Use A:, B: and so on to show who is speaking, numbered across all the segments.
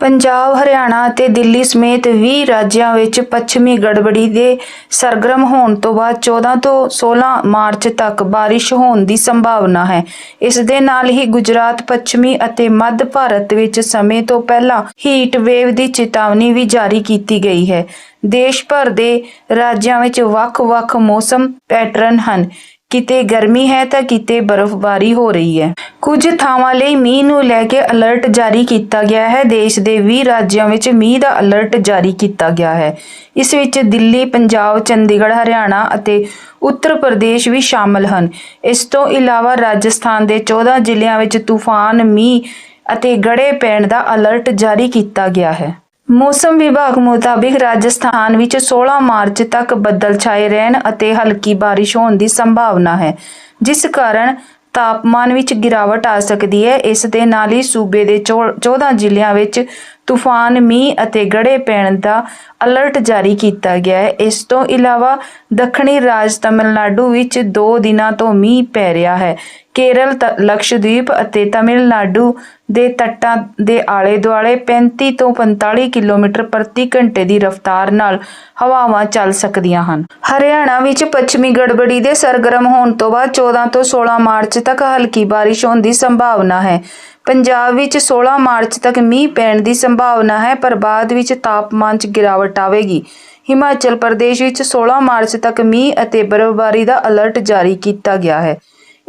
A: ਪੰਜਾਬ, ਹਰਿਆਣਾ ਅਤੇ ਦਿੱਲੀ ਸਮੇਤ 20 ਰਾਜਾਂ ਵਿੱਚ ਪੱਛਮੀ ਗੜਬੜੀ ਦੇ ਸਰਗਰਮ ਹੋਣ ਤੋਂ ਬਾਅਦ 14 ਤੋਂ 16 ਮਾਰਚ ਤੱਕ ਬਾਰਿਸ਼ ਹੋਣ ਦੀ ਸੰਭਾਵਨਾ ਹੈ। ਇਸ ਦੇ ਨਾਲ ਹੀ ਗੁਜਰਾਤ, ਪੱਛਮੀ ਅਤੇ ਮੱਧ ਭਾਰਤ ਵਿੱਚ ਸਮੇਂ ਤੋਂ ਪਹਿਲਾਂ ਹੀਟ ਵੇਵ ਦੀ ਚੇਤਾਵਨੀ ਵੀ ਜਾਰੀ ਕੀਤੀ ਗਈ ਹੈ। ਦੇਸ਼ ਭਰ ਦੇ ਰਾਜਾਂ ਵਿੱਚ ਵੱਖ-ਵੱਖ ਮੌਸਮ ਪੈਟਰਨ ਹਨ। ਕਿਤੇ ਗਰਮੀ ਹੈ ਤਾਂ ਕਿਤੇ ਬਰਫ਼ਬਾਰੀ ਹੋ ਰਹੀ ਹੈ। ਕੁਝ ਥਾਵਾਂ ਲਈ ਮੀਂਹ ਨੂੰ ਲੈ ਕੇ ਅਲਰਟ ਜਾਰੀ ਕੀਤਾ ਗਿਆ ਹੈ। ਦੇਸ਼ ਦੇ 20 ਰਾਜਾਂ ਵਿੱਚ ਮੀਂਹ ਦਾ ਅਲਰਟ ਜਾਰੀ ਕੀਤਾ ਗਿਆ ਹੈ। ਇਸ ਵਿੱਚ ਦਿੱਲੀ, ਪੰਜਾਬ, ਚੰਡੀਗੜ੍ਹ, ਹਰਿਆਣਾ ਅਤੇ ਉੱਤਰ ਪ੍ਰਦੇਸ਼ ਵੀ ਸ਼ਾਮਲ ਹਨ। ਇਸ ਤੋਂ ਇਲਾਵਾ ਰਾਜਸਥਾਨ ਦੇ 14 ਜ਼ਿਲ੍ਹਿਆਂ ਵਿੱਚ ਤੂਫਾਨ, ਮੀਂਹ ਅਤੇ ਗੜੇ ਪੈਣ ਦਾ ਅਲਰਟ ਜਾਰੀ ਕੀਤਾ ਗਿਆ ਹੈ। ਮੌਸਮ ਵਿਭਾਗ ਮੁਤਾਬਿਕ ਰਾਜਸਥਾਨ ਵਿੱਚ 16 ਮਾਰਚ ਤੱਕ ਬੱਦਲ ਛਾਏ ਰਹਿਣ ਅਤੇ ਹਲਕੀ ਬਾਰਿਸ਼ ਹੋਣ ਦੀ ਸੰਭਾਵਨਾ ਹੈ, ਜਿਸ ਕਾਰਨ ਤਾਪਮਾਨ ਵਿੱਚ ਗਿਰਾਵਟ ਆ ਸਕਦੀ ਹੈ। ਇਸ ਦੇ ਨਾਲ ਹੀ ਸੂਬੇ ਦੇ ਚੌ- 14 ਜ਼ਿਲ੍ਹਿਆਂ ਵਿੱਚ ਤੂਫਾਨ, ਮੀਂਹ ਅਤੇ ਗੜੇ ਪੈਣ ਦਾ ਅਲਰਟ ਜਾਰੀ ਕੀਤਾ ਗਿਆ ਹੈ। ਇਸ ਤੋਂ ਇਲਾਵਾ ਦੱਖਣੀ ਰਾਜ ਤਮਿਲਨਾਡੂ ਵਿੱਚ 2 ਦਿਨਾਂ ਤੋਂ ਮੀਂਹ ਪੈ ਰਿਹਾ ਹੈ। ਕੇਰਲ ਤ- ਲਕਸ਼ਦ੍ਵੀਪ ਅਤੇ ਤਮਿਲਨਾਡੂ ਦੇ ਤੱਟਾਂ ਦੇ ਆਲੇ ਦੁਆਲੇ 35 ਤੋਂ 45 ਕਿਲੋਮੀਟਰ ਪ੍ਰਤੀ ਘੰਟੇ ਦੀ ਰਫ਼ਤਾਰ ਨਾਲ ਹਵਾਵਾਂ ਚੱਲ ਸਕਦੀਆਂ ਹਨ। ਹਰਿਆਣਾ ਵਿੱਚ ਪੱਛਮੀ ਗੜਬੜੀ ਦੇ ਸਰਗਰਮ ਹੋਣ ਤੋਂ ਬਾਅਦ 14 ਤੋਂ 16 ਮਾਰਚ ਤੱਕ ਹਲਕੀ ਬਾਰਿਸ਼ ਹੋਣ ਦੀ ਸੰਭਾਵਨਾ ਹੈ। ਪੰਜਾਬ ਵਿੱਚ 16 ਮਾਰਚ ਤੱਕ ਮੀਂਹ ਪੈਣ ਦੀ ਸੰਭਾਵਨਾ ਹੈ, ਪਰ ਬਾਅਦ ਵਿੱਚ ਤਾਪਮਾਨ 'ਚ ਗਿਰਾਵਟ ਆਵੇਗੀ। ਹਿਮਾਚਲ ਪ੍ਰਦੇਸ਼ ਵਿੱਚ 16 ਮਾਰਚ ਤੱਕ ਮੀਂਹ ਅਤੇ ਬਰਫ਼ਬਾਰੀ ਦਾ ਅਲਰਟ ਜਾਰੀ ਕੀਤਾ ਗਿਆ ਹੈ।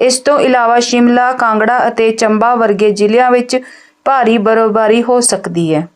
A: ਇਸ ਤੋਂ ਇਲਾਵਾ ਸ਼ਿਮਲਾ, ਕਾਂਗੜਾ ਅਤੇ ਚੰਬਾ ਵਰਗੇ ਜ਼ਿਲ੍ਹਿਆਂ ਵਿੱਚ ਭਾਰੀ ਬਰਫ਼ਬਾਰੀ ਹੋ ਸਕਦੀ ਹੈ।